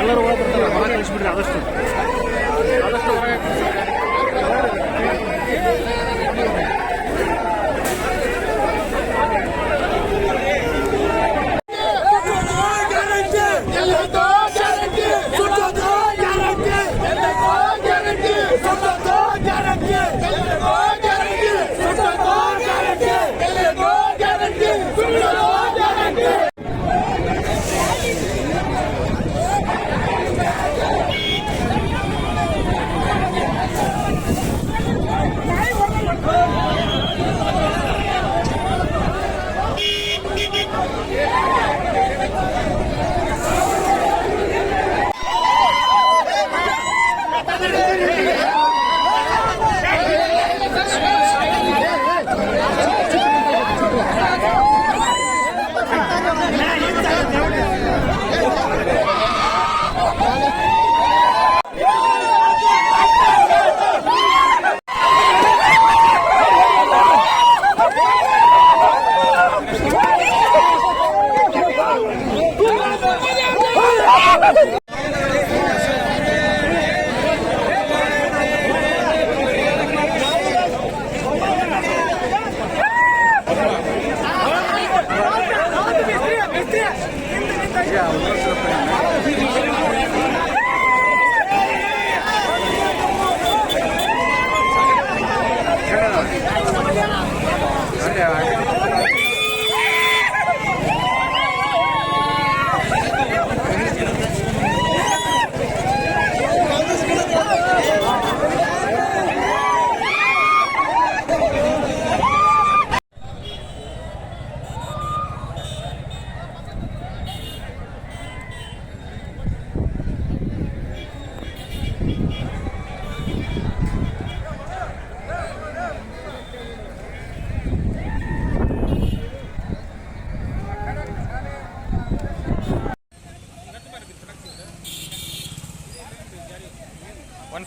ಎಲ್ಲರೂ ಒಳಗೆ ಬರ್ತಾರೆ ಹೊರ ಕಳಿಸ್ಬಿಡ್ರಿ ಆದಷ್ಟು. 나오는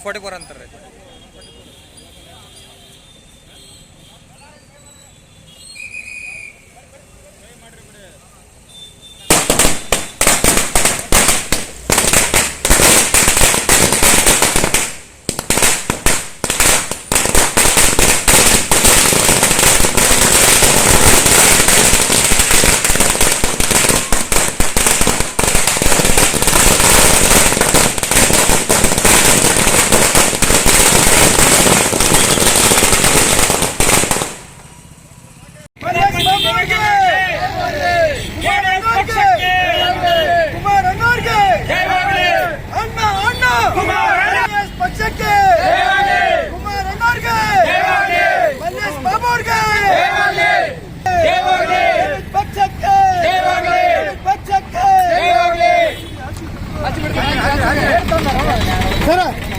ಫೋರ್ಟಿ ಫೋರ್ ಅಂತಾರೆ.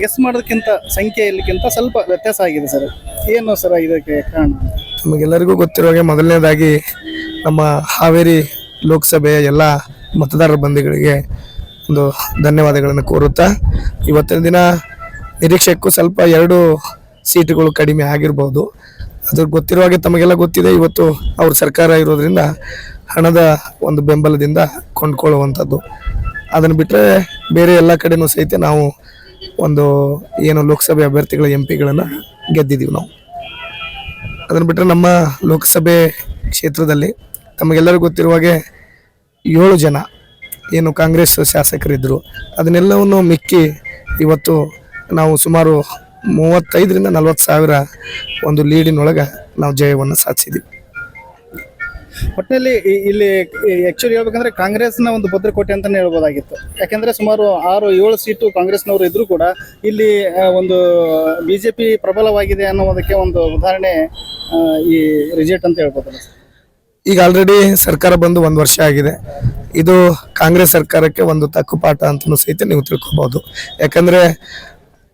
ಗೆಸ್ ಮಾಡೋದಕ್ಕಿಂತ ಸಂಖ್ಯೆಯಲ್ಲಿಕ್ಕಿಂತ ಸ್ವಲ್ಪ ವ್ಯತ್ಯಾಸ ಆಗಿದೆ ಸರ್. ಏನು ಸರ್ ಇದಕ್ಕೆ ಕಾರಣ? ನಮಗೆಲ್ಲರಿಗೂ ಗೊತ್ತಿರುವ ಹಾಗೆ ಮೊದಲನೇದಾಗಿ ನಮ್ಮ ಹಾವೇರಿ ಲೋಕಸಭೆಯ ಎಲ್ಲ ಮತದಾರರ ಬಂಧುಗಳಿಗೆ ಒಂದು ಧನ್ಯವಾದಗಳನ್ನು ಕೋರುತ್ತಾ, ಇವತ್ತಿನ ದಿನ ನಿರೀಕ್ಷೆಕ್ಕೂ ಸ್ವಲ್ಪ ಎರಡು ಸೀಟುಗಳು ಕಡಿಮೆ ಆಗಿರ್ಬೋದು. ಅದು ಗೊತ್ತಿರುವ ಹಾಗೆ ತಮಗೆಲ್ಲ ಗೊತ್ತಿದೆ, ಇವತ್ತು ಅವ್ರ ಸರ್ಕಾರ ಇರೋದರಿಂದ ಹಣದ ಒಂದು ಬೆಂಬಲದಿಂದ ಕೊಂಡ್ಕೊಳ್ಳುವಂಥದ್ದು. ಅದನ್ನು ಬಿಟ್ಟರೆ ಬೇರೆ ಎಲ್ಲ ಕಡೆಯೂ ಸಹಿತ ನಾವು ಒಂದು ಏನು ಲೋಕಸಭೆ ಅಭ್ಯರ್ಥಿಗಳ ಎಂ ಪಿಗಳನ್ನು ಗೆದ್ದಿದ್ದೀವಿ ನಾವು. ಅದನ್ನು ಬಿಟ್ಟರೆ ನಮ್ಮ ಲೋಕಸಭೆ ಕ್ಷೇತ್ರದಲ್ಲಿ ತಮಗೆಲ್ಲರಿಗೂ ಗೊತ್ತಿರುವ ಹಾಗೆ ಏಳು ಜನ ಏನು ಕಾಂಗ್ರೆಸ್ ಶಾಸಕರಿದ್ದರು ಅದನ್ನೆಲ್ಲವನ್ನು ಮಿಕ್ಕಿ ಇವತ್ತು ನಾವು ಸುಮಾರು ಮೂವತ್ತೈದರಿಂದ ನಲವತ್ತು ಸಾವಿರ ಒಂದು ಲೀಡಿನೊಳಗೆ ನಾವು ಜಯವನ್ನು ಸಾಧಿಸಿದ್ದೀವಿ ಒಟ್ಟಿನಲ್ಲಿ ಇಲ್ಲಿ ಆಕ್ಚುಲಿ ಹೇಳ್ಬೇಕಂದ್ರೆ ಕಾಂಗ್ರೆಸ್ನ ಒಂದು ಭದ್ರಕೋಟೆ ಅಂತಾನೆ ಹೇಳ್ಬೋದಾಗಿತ್ತು. ಯಾಕಂದ್ರೆ ಸುಮಾರು ಆರು, ಏಳು ಸೀಟು ಕಾಂಗ್ರೆಸ್ನವರು ಇದ್ರೂ ಕೂಡ ಇಲ್ಲಿ ಒಂದು ಬಿಜೆಪಿ ಪ್ರಬಲವಾಗಿದೆ ಅನ್ನೋದಕ್ಕೆ ಒಂದು ಉದಾಹರಣೆ ಈ ರಿಸಲ್ಟ್ ಅಂತ ಹೇಳ್ಬೋದು ಈಗ ಆಲ್ರೆಡಿ ಸರ್ಕಾರ ಬಂದು ಒಂದು ವರ್ಷ ಆಗಿದೆ. ಇದು ಕಾಂಗ್ರೆಸ್ ಸರ್ಕಾರಕ್ಕೆ ಒಂದು ತಕ್ಕು ಪಾಠ ಅಂತಲೂ ಸಹಿತ ನೀವು ತಿಳ್ಕೊಬಹುದು ಯಾಕಂದ್ರೆ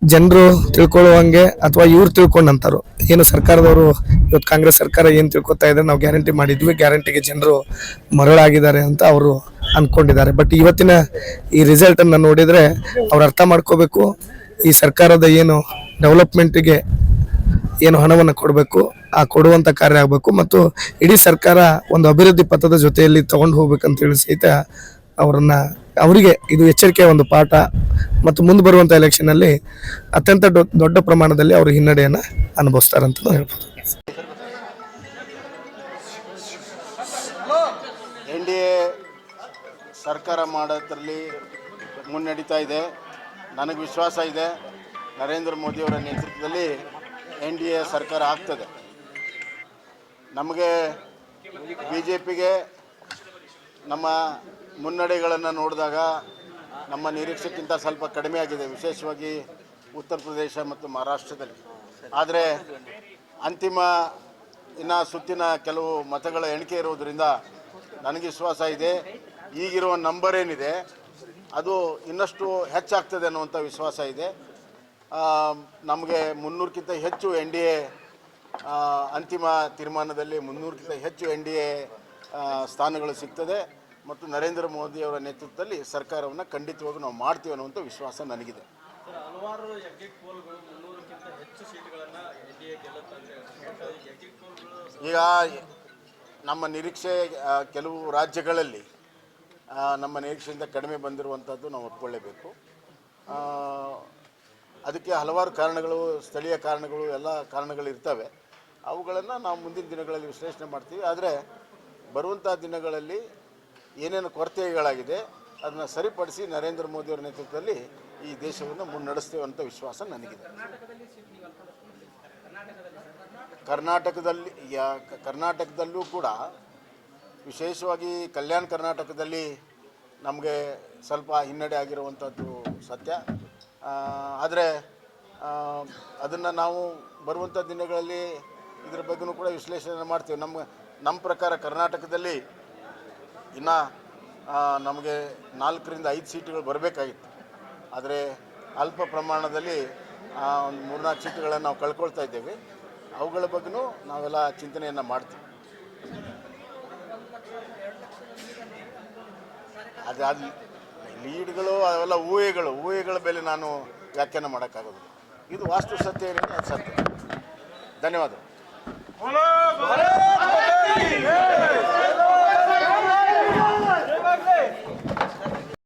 ಜನರು ತಿಳ್ಕೊಳ್ಳುವಂಗೆ ಅಥವಾ ಇವ್ರು ತಿಳ್ಕೊಂಡಂತಾರು ಏನು ಸರ್ಕಾರದವರು ಇವತ್ತು ಕಾಂಗ್ರೆಸ್ ಸರ್ಕಾರ ಏನು ತಿಳ್ಕೊತಾ ಇದ್ದಾರೆ ನಾವು ಗ್ಯಾರಂಟಿ ಮಾಡಿದ್ವಿ, ಗ್ಯಾರಂಟಿಗೆ ಜನರು ಮರಳಾಗಿದ್ದಾರೆ ಅಂತ ಅವರು ಅಂದ್ಕೊಂಡಿದ್ದಾರೆ ಬಟ್ ಇವತ್ತಿನ ಈ ರಿಸಲ್ಟನ್ನು ನೋಡಿದರೆ ನೋಡಿದ್ರೆ ಅವ್ರು ಅರ್ಥ ಮಾಡ್ಕೋಬೇಕು, ಈ ಸರ್ಕಾರದ ಏನು ಡೆವಲಪ್ಮೆಂಟಿಗೆ ಏನು ಹಣವನ್ನು ಕೊಡಬೇಕು, ಆ ಕೊಡುವಂಥ ಕಾರ್ಯ ಆಗಬೇಕು, ಮತ್ತು ಇಡೀ ಸರ್ಕಾರ ಒಂದು ಅಭಿವೃದ್ಧಿ ಪಥದ ಜೊತೆಯಲ್ಲಿ ತಗೊಂಡು ಹೋಗ್ಬೇಕಂತೇಳಿ ಸಹಿತ ಅವರನ್ನ, ಅವರಿಗೆ ಇದು ಎಚ್ಚರಿಕೆಯ ಒಂದು ಪಾಠ. ಮತ್ತು ಮುಂದೆ ಬರುವಂತ ಎಲೆಕ್ಷನ್ ಅಲ್ಲಿ ಅತ್ಯಂತ ದೊಡ್ಡ ಪ್ರಮಾಣದಲ್ಲಿ ಅವರು ಹಿನ್ನಡೆಯನ್ನ ಅನುಭವಿಸ್ತಾರಂತ ಹೇಳ್ಬೋದು. ಎನ್ ಡಿ ಎ ಸರ್ಕಾರ ಮಾಡೋದ್ರಲ್ಲಿ ಮುನ್ನಡೀತಾ ಇದೆ. ನನಗೆ ವಿಶ್ವಾಸ ಇದೆ. ನರೇಂದ್ರ ಮೋದಿಯವರ ನೇತೃತ್ವದಲ್ಲಿ ಎನ್ ಡಿ ಎ ಸರ್ಕಾರ ಆಗ್ತದೆ. ನಮಗೆ ಬಿ ಜೆ ಪಿಗೆ ನಮ್ಮ ಮುನ್ನಡೆಗಳನ್ನು ನೋಡಿದಾಗ ನಮ್ಮ ನಿರೀಕ್ಷೆಗಿಂತ ಸ್ವಲ್ಪ ಕಡಿಮೆ ಆಗಿದೆ, ವಿಶೇಷವಾಗಿ ಉತ್ತರ ಪ್ರದೇಶ ಮತ್ತು ಮಹಾರಾಷ್ಟ್ರದಲ್ಲಿ. ಆದರೆ ಅಂತಿಮ ಇನ್ನು ಸುತ್ತಿನ ಕೆಲವು ಮತಗಳ ಎಣಿಕೆ ಇರುವುದರಿಂದ ನನಗೆ ವಿಶ್ವಾಸ ಇದೆ. ಈಗಿರುವ ನಂಬರ್ ಏನಿದೆ, ಅದು ಇನ್ನಷ್ಟು ಹೆಚ್ಚಾಗ್ತದೆ ಅನ್ನುವಂಥ ವಿಶ್ವಾಸ ಇದೆ. ನಮಗೆ ಮುನ್ನೂರಕ್ಕಿಂತ ಹೆಚ್ಚು ಎನ್ ಡಿ ಎ ಅಂತಿಮ ತೀರ್ಮಾನದಲ್ಲಿ ಮುನ್ನೂರಕ್ಕಿಂತ ಹೆಚ್ಚು ಎನ್ ಡಿ ಎ ಸ್ಥಾನಗಳು ಸಿಗ್ತದೆ. ಮತ್ತು ನರೇಂದ್ರ ಮೋದಿ ಅವರ ನೇತೃತ್ವದಲ್ಲಿ ಸರ್ಕಾರವನ್ನು ಖಂಡಿತವಾಗಿ ನಾವು ಮಾಡ್ತೀವಿ ಅನ್ನುವಂಥ ವಿಶ್ವಾಸ ನನಗಿದೆ. ಈಗ ನಮ್ಮ ನಿರೀಕ್ಷೆ ಕೆಲವು ರಾಜ್ಯಗಳಲ್ಲಿ ನಮ್ಮ ನಿರೀಕ್ಷೆಯಿಂದ ಕಡಿಮೆ ಬಂದಿರುವಂಥದ್ದು ನಾವು ಒಪ್ಕೊಳ್ಳೇಬೇಕು. ಅದಕ್ಕೆ ಹಲವಾರು ಕಾರಣಗಳು ಸ್ಥಳೀಯ ಕಾರಣಗಳು ಎಲ್ಲ ಕಾರಣಗಳು ಇರ್ತವೆ ಅವುಗಳನ್ನು ನಾವು ಮುಂದಿನ ದಿನಗಳಲ್ಲಿ ವಿಶ್ಲೇಷಣೆ ಮಾಡ್ತೀವಿ. ಆದರೆ ಬರುವಂಥ ದಿನಗಳಲ್ಲಿ ಏನೇನು ಕೊರತೆಗಳಾಗಿದೆ ಅದನ್ನು ಸರಿಪಡಿಸಿ ನರೇಂದ್ರ ಮೋದಿಯವರ ನೇತೃತ್ವದಲ್ಲಿ ಈ ದೇಶವನ್ನು ಮುನ್ನಡೆಸ್ತೇವೆ ಅಂತ ವಿಶ್ವಾಸ ನನಗಿದೆ. ಕರ್ನಾಟಕದಲ್ಲಿ, ಯಾ- ಕರ್ನಾಟಕದಲ್ಲೂ ಕೂಡ ವಿಶೇಷವಾಗಿ ಕಲ್ಯಾಣ ಕರ್ನಾಟಕದಲ್ಲಿ ನಮಗೆ ಸ್ವಲ್ಪ ಹಿನ್ನಡೆ ಆಗಿರುವಂಥದ್ದು ಸತ್ಯ. ಆದರೆ ಅದನ್ನು ನಾವು ಬರುವಂಥ ದಿನಗಳಲ್ಲಿ ಇದ್ರ ಬಗ್ಗೆನೂ ಕೂಡ ವಿಶ್ಲೇಷಣೆ ಮಾಡ್ತೀವಿ. ನಮ್ಮ ನಮ್ಮ ಪ್ರಕಾರ ಕರ್ನಾಟಕದಲ್ಲಿ ಇನ್ನು ನಮಗೆ ನಾಲ್ಕರಿಂದ ಐದು ಸೀಟುಗಳು ಬರಬೇಕಾಗಿತ್ತು. ಆದರೆ ಅಲ್ಪ ಪ್ರಮಾಣದಲ್ಲಿ ಒಂದು ಮೂರ್ನಾಲ್ಕು ಸೀಟುಗಳನ್ನು ನಾವು ಕಳ್ಕೊಳ್ತಾ ಇದ್ದೇವೆ. ಅವುಗಳ ಬಗ್ಗೆಯೂ ನಾವೆಲ್ಲ ಚಿಂತನೆಯನ್ನು ಮಾಡ್ತೀವಿ. ಅದಾದ ಲೀಡ್ಗಳು, ಅವೆಲ್ಲ ಊಹೆಗಳು, ಊಹೆಗಳ ಬೆಲೆ ನಾನು ವ್ಯಾಖ್ಯಾನ ಮಾಡೋಕ್ಕಾಗೋದು ಇದು ವಾಸ್ತು ಸತ್ಯ ಏನಿದೆ ಅದು ಸತ್ಯ. ಧನ್ಯವಾದ